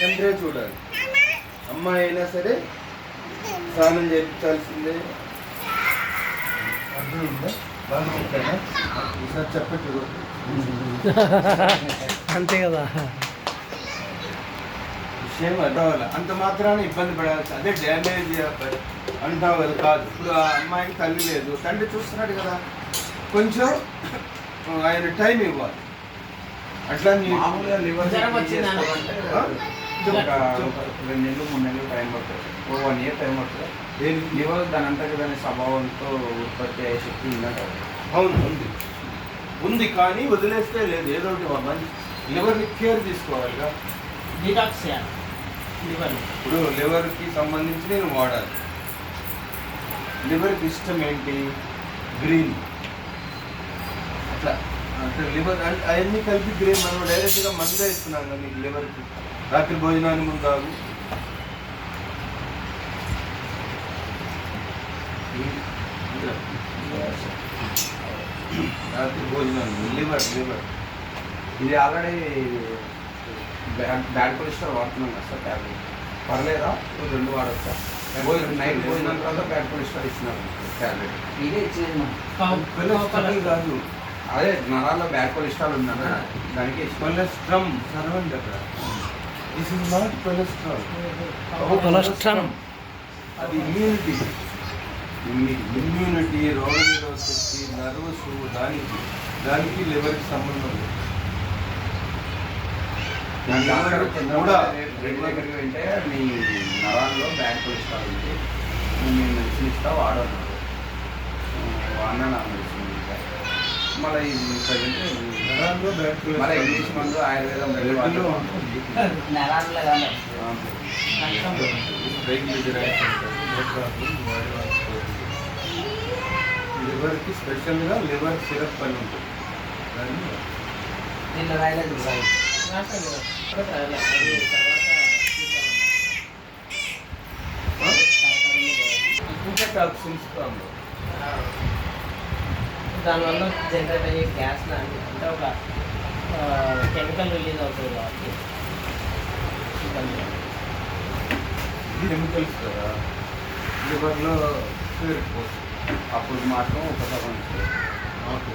తండ్రే చూడాలి. అమ్మాయి అయినా సరే స్నానం చేయించాల్సిందే. అంతే కదా. విషయం అర్థవాలి అంత మాత్రాన ఇబ్బంది పడాల్సి అదే డ్యామేజ్ అంటావు కదా కాదు. ఇప్పుడు ఆ అమ్మాయికి తల్లి లేదు. తండ్రి చూస్తున్నాడు కదా. కొంచెం ఆయన టైం ఇవ్వాలి. అట్లా నీ- మామూలుగా లివర్? ఒక రెండు నెలలు మూడు నెలలు టైం పడుతుంది. ఓ వన్ ఇయర్ టైం పడుతుంది? లివర్ దాని అంతటి దాని స్వభావంతో ఉత్పత్తి అయ్యే శక్తి ఉందంట అవును ఉంది. ఉంది కానీ వదిలేస్తే లేదు. ఏదో ఒకటి మంచి లివర్ని కేర్ తీసుకోవాలిగా డిటాక్స్ చేయాలి లివర్ ఇప్పుడు లివర్కి సంబంధించి నేను వాడాలి. లివర్కి ఇష్టం ఏంటి? గ్రీన్. అట్లా. అంటే లివర్ అవన్నీ కలిపి గ్రీన్ మనం డైరెక్ట్గా మందుగా ఇస్తున్నాం కదా మీకు లివర్కి రాత్రి భోజనానికి ముందు తాగు. రాత్రి భోజనానికి లివర్ లివర్. ఇది ఆల్రెడీ బ్యాడ్ కొలెస్ట్రాల్ వాడుతున్నాం కదా సార్ ట్యాబ్లెట్ పర్లేదా? రెండు వాడొచ్చా? నైట్ భోజనం తర్వాత బ్యాడ్ కొలెస్ట్రాల్ ఇస్తున్నారు ట్యాబ్లెట్ ఇదే ఇచ్చేది కాదు. అదే నరాల్లో బ్యాడ్ కొలెస్ట్రాల్ ఉందన్న దానికి కొలెస్ట్రమ్ చదవండి అక్కడ this is not cholesterol. Cholesterol అది ఇమ్యూనిటీ ఇమ్యూనిటీ రోగనిరోధక శక్తి నర్వస్ దానికి దానికి లివర్కి సంబంధం లేదు. కూడా రెడ్ దగ్గరికి వెంటే మీ నరాల్లో బ్యాడ్ కొలెస్ట్రాల్ ఉంది. నేను మెడిసిన్ ఇస్తా వాడన్నాడు వాడినా నా మెడిసిన్ మళ్ళీ మళ్ళీ ఇంగ్లీష్ మందు ఆయుర్వేదం లివర్కి స్పెషల్గా లివర్ సిరప్ అని ఉంటుంది. దాన్ని రాయలేదు ఇంకా టాక్సిన్స్ ప్రాబ్లం దానివల్ల జనరేట్ అయ్యే గ్యాస్ లాంటి అంటే ఒక కెమికల్ రిలీజ్ అవుతుంది కాబట్టి. కెమికల్స్ కదా? లివర్లో పేరుకుపోతుంది అప్పుడు మాత్రం ఒక సగం ఆకు